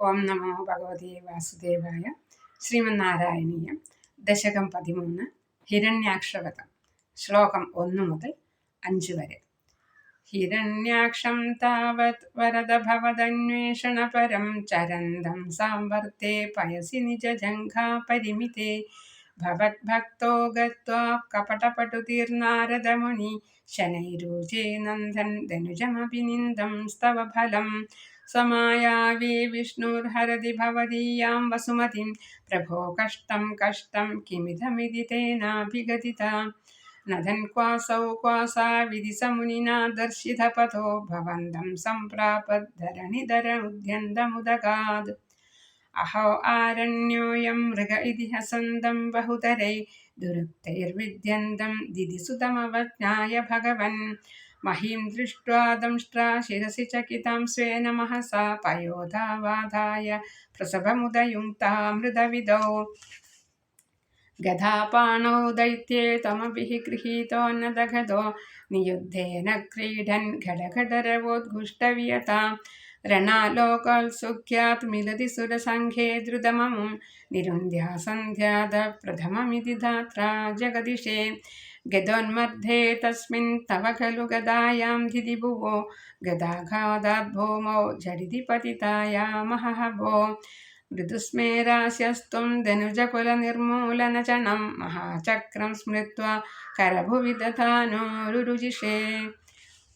ഓം നമോ ഭഗവതി വാസുദേവായ ശ്രീമന്നാരായണീയം. ദശകം പതിമൂന്ന് ഹിരണ്യാക്ഷവതം ശ്ലോകം ഒന്ന് മുതൽ അഞ്ച് വരെ. ഹിരണ്യാക്ഷം താവത് വരദഭവദന്വേഷണപരം ചരന്തം സാംവർത്തെ പയസി നിജജംഘാപരിമിതേ ഭവദ്ഭക്തോ भवद्भक्तो गत्वा कपटपटुतिर्नारदमुनि शनैरोजे नन्दन् धनुजमभिनिन्दं स्तव फलं समायावे विष्णुर्हरदि भवदीयां वसुमतिं प्रभो कष्टं कष्टं किमिदमिति तेनाभिगतिता। नधन् क्वासौ क्वासा विदिसमुनिना दर्शितपथो भवन्दं सम्प्रापद्धरणिधरमुद्यन्दमुदगात् अहो आरण्योऽयं मृग इति हसन्तं बहुतरै दुरुक्तैर्विद्यन्तं दिदिसुतमवज्ञाय भगवन् महीं दृष्ट्वा दंष्ट्रा शिरसि चकितां स्वेन महसा पयोधावाधाय प्रसभमुदयुङ्क्ता मृदविदौ गधापाणौ दैत्ये तमभिः गृहीतो न दघदो नियुद्धेन क्रीडन् घटघटरवोद्घुष्टवियता രണാലോകോത്സുഖ്യാത് മിലതി സുരസംഘേ ദ്രുതമം നിരുന്ധ്യാ സന്ധ്യാത പ്രഥമമിതി ധാത്ര ജഗദിഷേ ഗതോന്മർദ്ധേ തസ്മിൻ തവ ഖലു ഗതായാം ധിതി ഭുവോ ഗതാഘാതാത് ഭൂമോ ജടിതി പതിതായാമഹ ഭോ മൃദുസ്മേരാശ്യസ്ത്വം ധനുജകുലനിർമൂലനചണം മഹാചക്രം സ്മൃത്വ കരഭുവിദധാനോരുരുജിഷേ